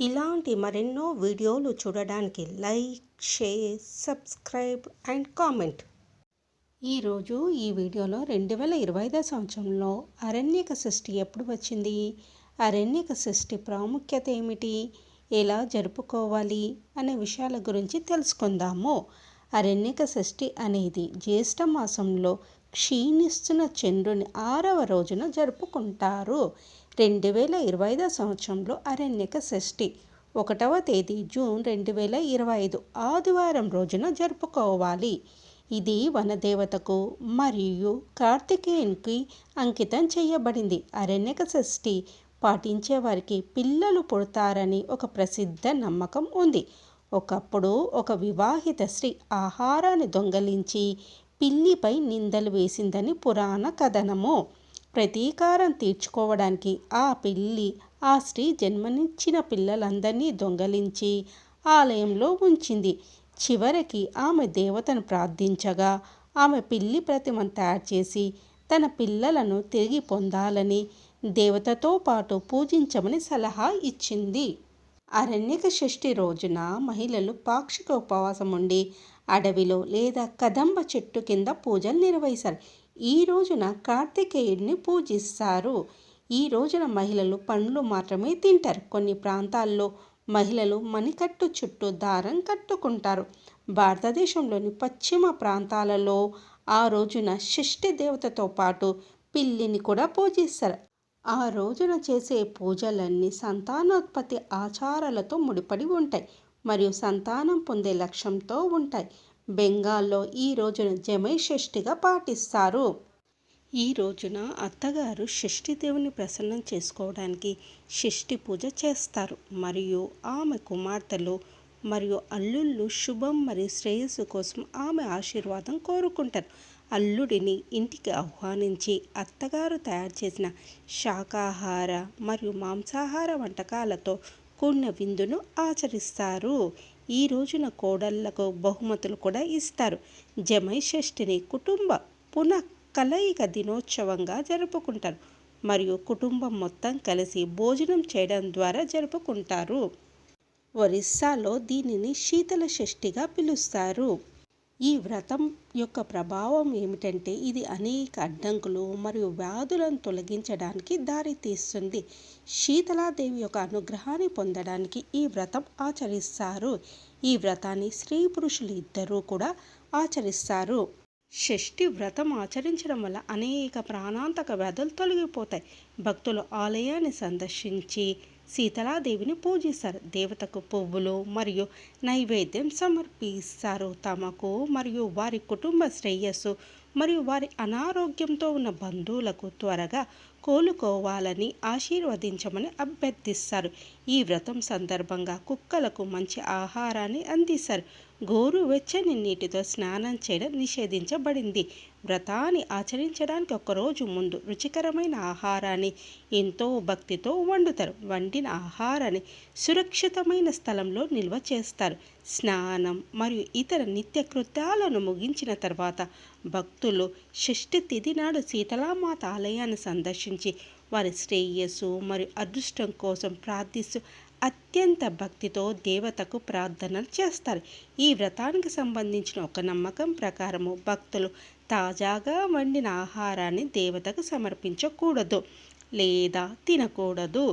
ఇలాంటి మరెన్నో వీడియోలు చూడడానికి like share subscribe and comment. ఈరోజు ఈ వీడియోలో రెండు వేల ఇరవై ఐదో సంవత్సరంలో అరణ్యక సృష్టి ఎప్పుడు వచ్చింది? అరణ్యక సృష్టి ప్రాముఖ్యత ఏమిటి? ఎలా జరుపుకోవాలి? అనే విషయాల గురించి తెలుసుకుందాము. అరణ్యక షష్ఠి అనేది జ్యేష్ఠ మాసంలో క్షీణిస్తున్న చంద్రుని ఆరవ రోజున జరుపుకుంటారు. రెండు వేల ఇరవై ఐదో సంవత్సరంలో అరణ్యక షష్ఠి. ఒకటవ తేదీ జూన్ రెండు వేల ఇరవై ఐదు ఆదివారం రోజున జరుపుకోవాలి. ఇది వనదేవతకు మరియు కార్తికేయునికి అంకితం చేయబడింది. అరణ్యక షష్ఠి పాటించే వారికి పిల్లలు పుడతారని ఒక ప్రసిద్ధ నమ్మకం ఉంది. ఒకప్పుడు ఒక వివాహిత స్త్రీ ఆహారాన్ని దొంగలించి పిల్లిపై నిందలు వేసిందని పురాణ కథనము. ప్రతీకారం తీర్చుకోవడానికి ఆ పిల్లి ఆ స్త్రీ జన్మనిచ్చిన పిల్లలందరినీ దొంగలించి ఆలయంలో ఉంచింది. చివరికి ఆమె దేవతను ప్రార్థించగా ఆమె పిల్లి ప్రతిమను తయారు చేసి తన పిల్లలను తిరిగి పొందాలని దేవతతో పాటు పూజించమని సలహా ఇచ్చింది. అరణ్యక షష్ఠి రోజున మహిళలు పాక్షిక ఉపవాసం ఉండి అడవిలో లేదా కదంబ చెట్టు కింద పూజలు నిర్వహిస్తారు. ఈ రోజున కార్తికేయుడిని పూజిస్తారు. ఈ రోజున మహిళలు పండ్లు మాత్రమే తింటారు. కొన్ని ప్రాంతాల్లో మహిళలు మణికట్టు చుట్టూ దారం కట్టుకుంటారు. భారతదేశంలోని పశ్చిమ ప్రాంతాలలో ఆ రోజున షష్ఠి దేవతతో పాటు పిల్లిని కూడా పూజిస్తారు. ఆ రోజున చేసే పూజలన్నీ సంతానోత్పత్తి ఆచారాలతో ముడిపడి ఉంటాయి మరియు సంతానం పొందే లక్ష్యంతో ఉంటాయి. బెంగాల్లో ఈ రోజున జమై షష్ఠిగా పాటిస్తారు. ఈ రోజున అత్తగారు షష్ఠి దేవుని ప్రసన్నం చేసుకోవడానికి షష్ఠి పూజ చేస్తారు. మరియు ఆమె కుమార్తెలు మరియు అల్లుళ్ళు శుభం మరియు శ్రేయస్సు కోసం ఆమె ఆశీర్వాదం కోరుకుంటారు. అల్లుడిని ఇంటికి ఆహ్వానించి అత్తగారు తయారు చేసిన శాకాహార మరియు మాంసాహార వంటకాలతో కూడిన విందును ఆచరిస్తారు. ఈ రోజున కోడళ్ళకు బహుమతులు కూడా ఇస్తారు. జమై షష్ఠిని కుటుంబ పునః కలయిక దినోత్సవంగా జరుపుకుంటారు మరియు కుటుంబం మొత్తం కలిసి భోజనం చేయడం ద్వారా జరుపుకుంటారు. ఒరిస్సాలో దీనిని శీతల షష్ఠిగా పిలుస్తారు. ఈ వ్రతం యొక్క ప్రభావం ఏమిటంటే ఇది అనేక అడ్డంకులు మరియు వ్యాధులను తొలగించడానికి దారితీస్తుంది శీతలాదేవి యొక్క అనుగ్రహాన్ని పొందడానికి ఈ వ్రతం ఆచరిస్తారు. ఈ వ్రతాన్ని స్త్రీ పురుషులు ఇద్దరూ కూడా ఆచరిస్తారు. షష్ఠి వ్రతం ఆచరించడం వల్ల అనేక ప్రాణాంతక వ్యాధులు తొలగిపోతాయి. భక్తులు ఆలయాన్ని సందర్శించి సీతలాదేవిని పూజిస్తారు. దేవతకు పువ్వులు మరియు నైవేద్యం సమర్పిస్తారు. తమకు మరియు వారి కుటుంబ శ్రేయస్సు మరియు వారి అనారోగ్యంతో ఉన్న బంధువులకు త్వరగా కోలుకోవాలని ఆశీర్వదించమని అభ్యర్థిస్తారు. ఈ వ్రతం సందర్భంగా కుక్కలకు మంచి ఆహారాన్ని అందిస్తారు. గోరు వెచ్చని నీటితో స్నానం చేయడం నిషేధించబడింది. వ్రతాన్ని ఆచరించడానికి ఒకరోజు ముందు రుచికరమైన ఆహారాన్ని ఎంతో భక్తితో వండుతారు. వండిన ఆహారాన్ని సురక్షితమైన స్థలంలో నిల్వ చేస్తారు. స్నానం మరియు ఇతర నిత్య కృత్యాలను ముగించిన తర్వాత భక్తులు షష్ఠి తిథి నాడు సీతలామాత ఆలయాన్ని సందర్శించి వారి శ్రేయస్సు మరియు అదృష్టం కోసం ప్రార్థిస్తూ అత్యంత భక్తితో దేవతకు ప్రార్థనలు చేస్తారు. ఈ వ్రతానికి సంబంధించిన ఒక నమ్మకం ప్రకారము భక్తులు తాజాగా వండిన ఆహారాన్ని దేవతకు సమర్పించకూడదు లేదా తినకూడదు.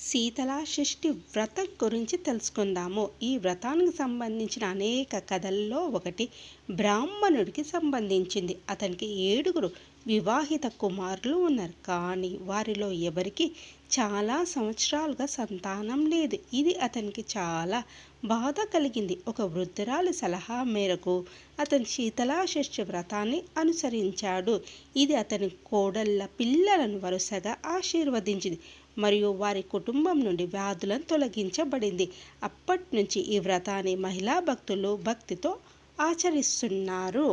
శీతలా షష్ఠి వ్రతం గురించి తెలుసుకుందాము. ఈ వ్రతానికి సంబంధించిన అనేక కథల్లో ఒకటి బ్రాహ్మణుడికి సంబంధించింది. అతనికి ఏడుగురు వివాహిత కుమారులు ఉన్నారు. కానీ వారిలో ఎవరికి చాలా సంవత్సరాలుగా సంతానం లేదు. ఇది అతనికి చాలా బాధ కలిగింది. ఒక వృద్ధురాలి సలహా మేరకు అతను శీతలాషష్ఠి వ్రతాన్ని అనుసరించాడు. ఇది అతని కోడళ్ళ పిల్లలను వరుసగా ఆశీర్వదించింది. మరియు వారి కుటుంబం నుండి వ్యాధులను తొలగించబడింది. అప్పటి నుంచి ఈ వ్రతాన్ని మహిళా భక్తులు భక్తితో ఆచరిస్తున్నారు.